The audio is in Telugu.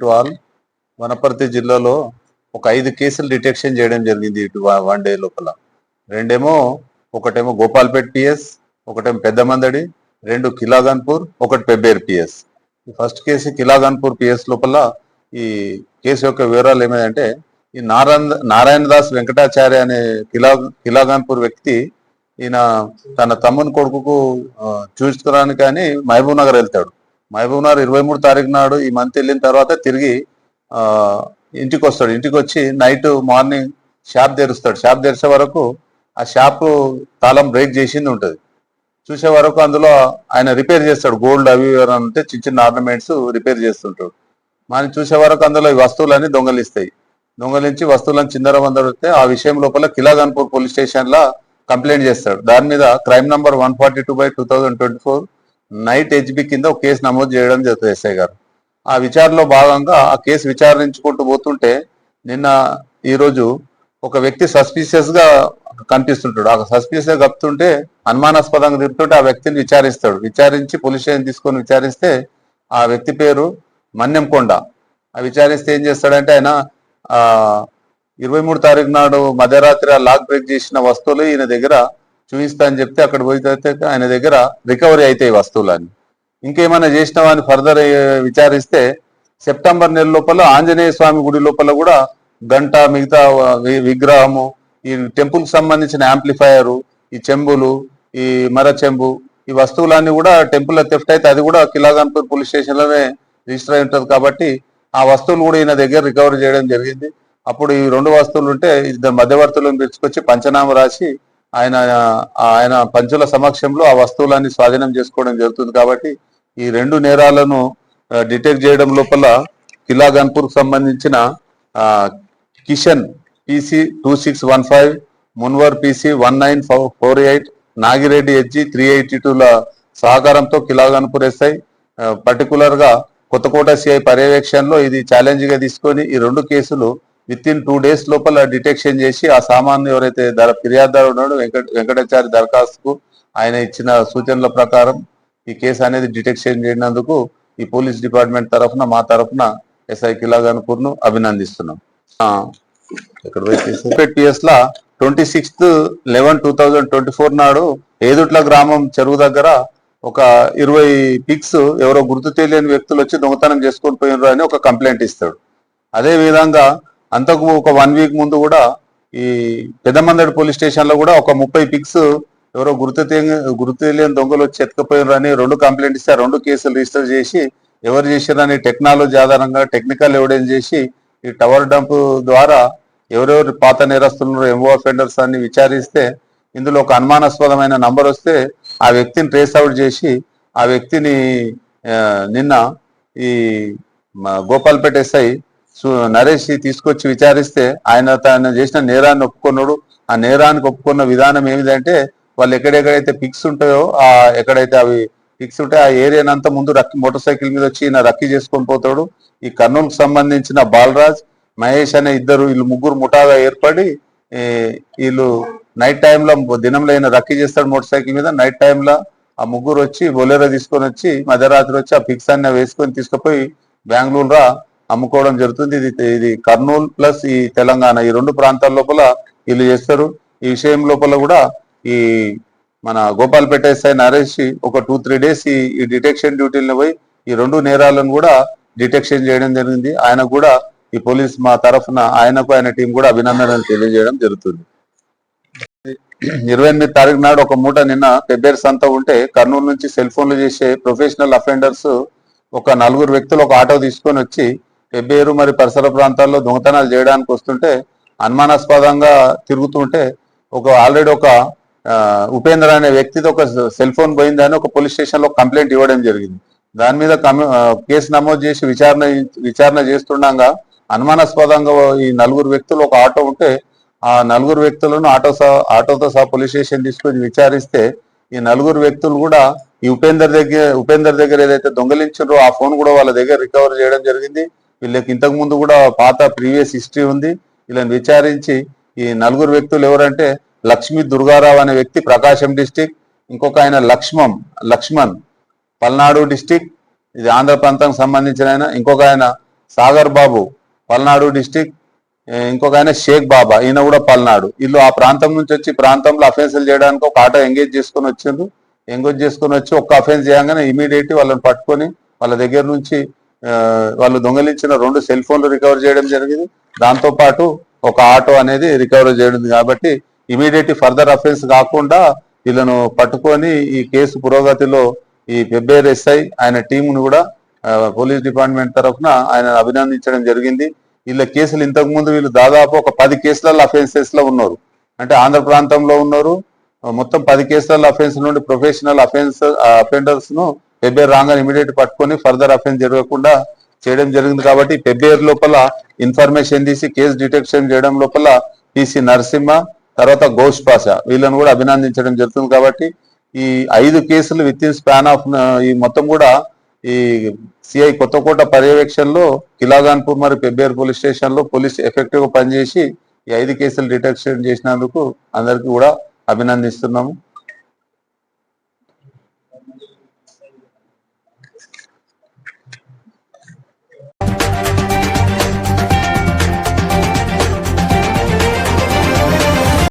టు ఆల్ వనపర్తి జిల్లాలో ఒక ఐదు కేసులు డిటెక్షన్ చేయడం జరిగింది ఇటు వన్ డే లోపల. రెండేమో ఒకటేమో గోపాల్పేట్ పిఎస్ ఒకటేమో పెద్దమందడి రెండు కిలాగన్పూర్ ఒకటి పెబ్బేర్ పిఎస్. ఈ ఫస్ట్ కేసు కిలాగన్పూర్ పిఎస్ లోపల ఈ కేసు యొక్క వివరాలు ఏమైందంటే ఈ నారాయణ నారాయణ దాస్ వెంకటాచార్య అనే కిలా కిలాగన్పూర్ వ్యక్తి ఈయన తన తమ్ముని కొడుకుకు ఆ, చూసుకోవడానికి కానీ మహబూబ్ నగర్ వెళ్తాడు. మహబూబ్ నగర్ ఇరవై మూడు తారీఖు నాడు ఈ మంత్ వెళ్ళిన తర్వాత తిరిగి ఇంటికి వస్తాడు ఇంటికి వచ్చి నైట్ మార్నింగ్ షాప్ తెరుస్తాడు. షాప్ తెరిచే వరకు ఆ షాప్ తాళం బ్రేక్ చేసింది ఉంటుంది. చూసే వరకు అందులో ఆయన రిపేర్ చేస్తాడు. గోల్డ్ అవి అంటే చిన్న చిన్న ఆర్నమెంట్స్ రిపేర్ చేస్తుంటాడు. మనం చూసే వరకు అందులో ఈ వస్తువులన్నీ దొంగలిస్తాయి. దొంగలించి వస్తువులను చిందర వందడితే ఆ విషయం లోపల కిలాగన్పూర్ పోలీస్ స్టేషన్ లా కంప్లైంట్ చేస్తాడు. దాని మీద crime number one forty two by two thousand twenty four night HB కింద ఒక కేసు నమోదు చేయడం జరుగుతుంది ఎస్ఐ గారు. ఆ విచారణలో భాగంగా ఆ కేసు విచారించుకుంటూ పోతుంటే నిన్న ఈరోజు ఒక వ్యక్తి సస్పీషియస్గా కనిపిస్తుంటాడు. ఆ సస్పీషియస్గా కప్పుతుంటే అనుమానాస్పదంగా తిరుగుతుంటే ఆ వ్యక్తిని విచారిస్తాడు. విచారించి పోలీస్ స్టేషన్ తీసుకొని విచారిస్తే ఆ వ్యక్తి పేరు మన్యంకొండ. ఆ విచారిస్తే ఏం చేస్తాడంటే ఆయన ఆ ఇరవై మూడు తారీఖు నాడు మధ్యరాత్రి ఆ లాక్ బ్రేక్ చేసిన వస్తువులు ఈయన దగ్గర చూపిస్తా అని చెప్తే అక్కడ పోయితే ఆయన దగ్గర రికవరీ అవుతాయి వస్తువులని ఇంకేమైనా చేసినావా అని ఫర్దర్ విచారిస్తే సెప్టెంబర్ నెల లోపల ఆంజనేయ స్వామి గుడి లోపల కూడా గంట మిగతా వి- విగ్రహము ఈ టెంపుల్కి సంబంధించిన యాంప్లిఫైయర్ ఈ చెంబులు ఈ మర చెంబు ఈ వస్తువులన్నీ కూడా టెంపుల్ థెఫ్ట్ అయితే అది కూడా కిలాగన్పూర్ పోలీస్ స్టేషన్లోనే రిజిస్టర్ అయి ఉంటుంది కాబట్టి ఆ వస్తువులు కూడా ఈయన దగ్గర రికవరీ చేయడం జరిగింది. అప్పుడు ఈ రెండు వస్తువులు ఉంటే ఇద్దరు మధ్యవర్తులను పిలుచుకొచ్చి పంచనామా రాసి ఆయన ఆయన పంచుల సమక్షంలో ఆ వస్తువులన్నీ స్వాధీనం చేసుకోవడం జరుగుతుంది కాబట్టి ఈ రెండు నేరాలను డిటెక్ట్ చేయడం లోపల కిలా గన్పూర్ సంబంధించిన Kishan PC two six one five Munwar PC one nine four eight Nagireddy HG three eighty టూల సహకారంతో కిలా గన్పూర్ ఎస్ఐ పర్టికులర్గా కొత్తకోట సిఐ పర్యవేక్షణలో ఇది ఛాలెంజ్గా తీసుకొని ఈ రెండు కేసులు విత్ ఇన్ టూ డేస్ లోపల డిటెక్షన్ చేసి ఆ సామాన్లు ఎవరైతే ధర ఫిర్యాదుదారు ఉన్నాడో వెంకట వెంకటాచారి దరఖాస్తుకు ఆయన ఇచ్చిన సూచనల ప్రకారం ఈ కేసు అనేది డిటెక్షన్ చేయనందుకు ఈ పోలీస్ డిపార్ట్మెంట్ తరఫున మా తరఫున ఎస్ఐ కిలాగన్పూర్ను అభినందిస్తున్నాం. ఆ, ఇక్కడ పిఎస్ లా twenty sixth eleven two thousand twenty four నాడు ఏదుట్ల గ్రామం చెరువు దగ్గర ఒక ఇరవై పిక్స్ ఎవరో గుర్తు తెలియని వ్యక్తులు వచ్చి దొంగతనం చేసుకొని పోయినరు అని ఒక కంప్లైంట్ ఇస్తాడు. అదే విధంగా అంతకు ఒక వన్ వీక్ ముందు కూడా ఈ పెద్దమందడి పోలీస్ స్టేషన్లో కూడా ఒక ముప్పై పిక్స్ ఎవరో గుర్తు గుర్తు తెలియని దొంగలు చెతకపోయినారు అని రెండు కంప్లైంట్ ఇస్తే రెండు కేసులు రిజిస్టర్ చేసి ఎవరు చేశారని టెక్నాలజీ ఆధారంగా టెక్నికల్ ఎవిడెన్స్ చేసి ఈ టవర్ డంప్ ద్వారా ఎవరెవరు పాత నేరస్తులు ఎంఓ అఫెండర్స్ అని విచారిస్తే ఇందులో ఒక అనుమానాస్పదమైన నంబర్ వస్తే ఆ వ్యక్తిని ట్రేస్ అవుట్ చేసి ఆ వ్యక్తిని నిన్న ఈ గోపాల్పేట ఎస్ఐ నరేష్ తీసుకొచ్చి విచారిస్తే ఆయన తను చేసిన నేరాన్ని ఒప్పుకున్నాడు. ఆ నేరానికి ఒప్పుకున్న విధానం ఏమిటంటే వాళ్ళు ఎక్కడెక్కడైతే పిక్స్ ఉంటాయో ఆ ఎక్కడైతే అవి పిక్స్ ఉంటాయో ఆ ఏరియాని అంతా ముందు రక్కి మోటార్ సైకిల్ మీద వచ్చి ఈయన రక్కీ చేసుకొని పోతాడు. ఈ కర్నూలుకు సంబంధించిన బాలరాజ్ మహేష్ అనే ఇద్దరు వీళ్ళు ముగ్గురు ముఠాగా ఏర్పడి వీళ్ళు నైట్ టైంలో దినంలో ఈయన రక్కీ చేస్తాడు మోటార్ సైకిల్ మీద. నైట్ టైంలో ఆ ముగ్గురు వచ్చి బొలేరో తీసుకొని వచ్చి మధ్యరాత్రి వచ్చి ఆ పిక్స్ అన్ని వేసుకొని తీసుకుపోయి బెంగళూరు అమ్ముకోవడం జరుగుతుంది. ఇది ఇది కర్నూలు ప్లస్ ఈ తెలంగాణ ఈ రెండు ప్రాంతాల లోపల వీళ్ళు చేస్తారు. ఈ విషయం లోపల కూడా ఈ మన గోపాల్పేట ఎస్ఐ నరేష్ ఒక టూ త్రీ డేస్ ఈ డిటెక్షన్ డ్యూటీలను పోయి ఈ రెండు నేరాలను కూడా డిటెక్షన్ చేయడం జరిగింది. ఆయన కూడా ఈ పోలీస్ మా తరఫున ఆయనకు ఆయన టీం కూడా అభినందనలు తెలియజేయడం జరుగుతుంది. ఇరవై ఎనిమిది తారీఖు నాడు ఒక మూట నిన్న పెబ్బేరు సంత ఉంటే కర్నూలు నుంచి సెల్ ఫోన్లు చేసే ప్రొఫెషనల్ అఫెండర్స్ ఒక నలుగురు వ్యక్తులు ఒక ఆటో తీసుకొని వచ్చి పెబ్బేరు మరి పరిసర ప్రాంతాల్లో దొంగతనాలు చేయడానికి వస్తుంటే అనుమానాస్పదంగా తిరుగుతుంటే ఒక ఆల్రెడీ ఒక ఉపేంద్ర అనే వ్యక్తితో ఒక సెల్ ఫోన్ పోయిందని ఒక పోలీస్ స్టేషన్లో కంప్లైంట్ ఇవ్వడం జరిగింది. దాని మీద కేసు నమోదు చేసి విచారణ విచారణ చేస్తుండగా అనుమానాస్పదంగా ఈ నలుగురు వ్యక్తులు ఒక ఆటో ఉంటే ఆ నలుగురు వ్యక్తులను ఆటో సహా ఆటోతో సహా పోలీస్ స్టేషన్ తీసుకొని విచారిస్తే ఈ నలుగురు వ్యక్తులు కూడా ఈ ఉపేందర్ దగ్గర ఉపేందర్ దగ్గర ఏదైతే దొంగలించారో ఆ ఫోన్ కూడా వాళ్ళ దగ్గర రికవర్ చేయడం జరిగింది. వీళ్ళకి ఇంతకు ముందు కూడా పాత ప్రీవియస్ హిస్టరీ ఉంది. వీళ్ళని విచారించి ఈ నలుగురు వ్యక్తులు ఎవరంటే లక్ష్మీ దుర్గారావు అనే వ్యక్తి ప్రకాశం డిస్టిక్ ఇంకొక ఆయన లక్ష్మం లక్ష్మణ్ పల్నాడు డిస్టిక్ ఇది ఆంధ్ర ప్రాంతానికి సంబంధించిన ఆయన ఇంకొక ఆయన సాగర్ బాబు పల్నాడు డిస్టిక్ ఇంకొక ఆయన షేక్ బాబా ఈయన కూడా పల్నాడు. వీళ్ళు ఆ ప్రాంతం నుంచి వచ్చి ప్రాంతంలో అఫెన్సులు చేయడానికి ఒక ఆటో ఎంగేజ్ చేసుకొని వచ్చిండ్రు. ఎంగేజ్ చేసుకొని వచ్చి ఒక్క అఫెన్స్ చేయగానే ఇమీడియట్ వాళ్ళని పట్టుకొని వాళ్ళ దగ్గర నుంచి వాళ్ళు దొంగలించిన రెండు సెల్ ఫోన్లు రికవర్ చేయడం జరిగింది. దాంతో పాటు ఒక ఆటో అనేది రికవర్ చేయడం కాబట్టి ఇమీడియట్ ఫర్దర్ అఫెన్స్ కాకుండా వీళ్ళను పట్టుకొని ఈ కేసు పురోగతిలో ఈ పెబ్బేర్ ఎస్ఐ ఆయన టీంను కూడా పోలీస్ డిపార్ట్మెంట్ తరఫున ఆయన అభినందించడం జరిగింది. వీళ్ళ కేసులు ఇంతకు ముందు వీళ్ళు దాదాపు ఒక పది కేసులలో అఫెన్సెస్లో ఉన్నారు. అంటే ఆంధ్ర ప్రాంతంలో ఉన్నారు. మొత్తం పది కేసుల అఫెన్స్ నుండి ప్రొఫెషనల్ అఫెన్స్ అఫెండర్స్ను పెబ్బేర్ రాగానే ఇమీడియట్ పట్టుకొని ఫర్దర్ అఫెన్స్ జరగకుండా చేయడం జరిగింది కాబట్టి పెబ్బేర్ లోపల ఇన్ఫర్మేషన్ తీసి కేసు డిటెక్షన్ చేయడం లోపల పిసి నరసింహ తర్వాత ఘోష్ పాషా వీళ్ళని కూడా అభినందించడం జరుగుతుంది కాబట్టి ఈ ఐదు కేసులు విత్ ఇన్ స్పాన్ ఆఫ్ ఈ మొత్తం కూడా ఈ సిఐ కొత్తకోట పర్యవేక్షణలో కిలాగాన్పూర్ మరియు పెబ్బేర్ పోలీస్ స్టేషన్లో పోలీస్ ఎఫెక్టివ్గా పనిచేసి ఈ ఐదు కేసులు డిటెక్షన్ చేసినందుకు అందరికీ కూడా అభినందిస్తున్నాము.